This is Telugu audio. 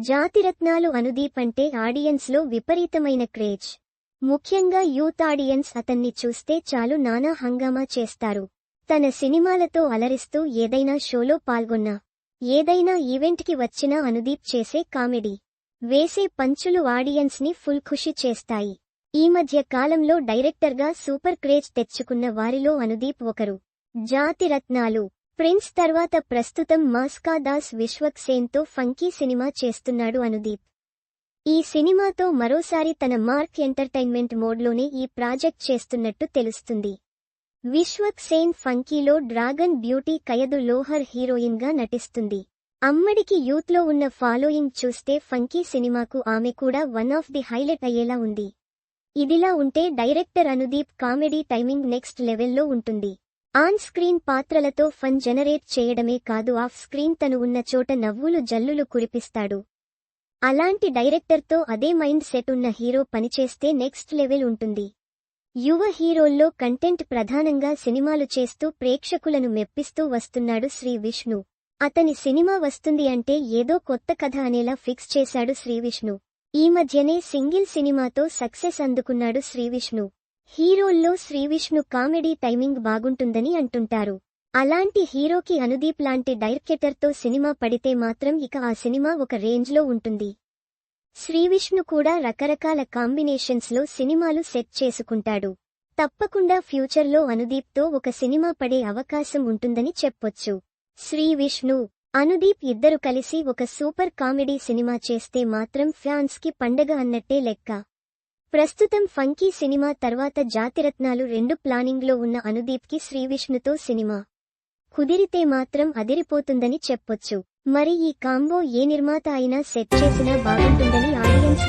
జాతిరత్నాలు అనుదీప్ అంటే ఆడియన్స్లో విపరీతమైన క్రేజ్. ముఖ్యంగా యూత్ ఆడియన్స్ అతన్ని చూస్తే చాలు నానా హంగామా చేస్తారు. తన సినిమాలతో అలరిస్తూ ఏదైనా షోలో పాల్గొన్నా ఏదైనా ఈవెంట్కి వచ్చినా అనుదీప్ చేసే కామెడీ. వేసే పంచులు ఆడియన్స్ని ఫుల్ ఖుషి చేస్తాయి. ఈ మధ్య కాలంలో డైరెక్టర్గా సూపర్ క్రేజ్ తెచ్చుకున్న వారిలో అనుదీప్ ఒకరు. జాతిరత్నాలు. ప్రిన్స్ తర్వాత ప్రస్తుతం మాస్కా దాస్ విశ్వక్ సేన్తో ఫంకీ సినిమా చేస్తున్నాడు అనుదీప్. ఈ సినిమాతో మరోసారి తన మార్క్ ఎంటర్టైన్మెంట్ మోడ్లోనే ఈ ప్రాజెక్ట్ చేస్తున్నట్టు తెలుస్తుంది. విశ్వక్ సేన్ ఫంకీలో డ్రాగన్ బ్యూటీ కయదు లోహర్ హీరోయిన్గా నటిస్తుంది. అమ్మడికి యూత్లో ఉన్న ఫాలోయింగ్ చూస్తే ఫంకీ సినిమాకు ఆమె కూడా వన్ ఆఫ్ ది హైలైట్ అయ్యేలా ఉంది. ఇదిలా ఉంటే director Anudeep comedy timing next లెవెల్లో ఉంటుంది. ఆన్ స్క్రీన్ పాత్రలతో ఫన్ జనరేట్ చేయడమే కాదు ఆఫ్ స్క్రీన్ తను ఉన్న చోట నవ్వులు జల్లులు కురిపిస్తాడు. అలాంటి డైరెక్టర్తో అదే మైండ్ సెట్ ఉన్న హీరో పనిచేస్తే నెక్స్ట్ లెవెల్ ఉంటుంది. యువ హీరోల్లో కంటెంట్ ప్రధానంగా సినిమాలు చేస్తూ ప్రేక్షకులను మెప్పిస్తూ వస్తున్నాడు శ్రీ విష్ణు. అతని సినిమా వస్తుంది అంటే ఏదో కొత్త కథ అనేలా ఫిక్స్ చేశాడు శ్రీ విష్ణు. ఈ మధ్యనే సింగిల్ సినిమాతో సక్సెస్ అందుకున్నాడు శ్రీ విష్ణు. హీరోల్లో శ్రీ విష్ణు కామెడీ టైమింగ్ బాగుంటుందని అంటుంటారు. అలాంటి హీరోకి అనుదీప్ లాంటి డైరెక్టర్తో సినిమా పడితే మాత్రం ఇక ఆ సినిమా ఒక రేంజ్లో ఉంటుంది. శ్రీవిష్ణు కూడా రకరకాల కాంబినేషన్స్లో సినిమాలు సెట్ చేసుకుంటాడు. తప్పకుండా ఫ్యూచర్లో అనుదీప్తో ఒక సినిమా పడే అవకాశం ఉంటుందని చెప్పొచ్చు. శ్రీ విష్ణు అనుదీప్ ఇద్దరు కలిసి ఒక సూపర్ కామెడీ సినిమా చేస్తే మాత్రం ఫ్యాన్స్కి పండగ అన్నట్టే లెక్క. ప్రస్తుతం ఫంకీ సినిమా తర్వాత జాతిరత్నాలు రెండు ప్లానింగ్లో ఉన్న అనుదీప్కి శ్రీవిష్ణుతో సినిమా. కుదిరితే మాత్రం అదిరిపోతుందని చెప్పొచ్చు. మరి ఈ కాంబో ఏ నిర్మాత అయినా సెట్ చేసినా బాగుంటుందని ఆడియన్స్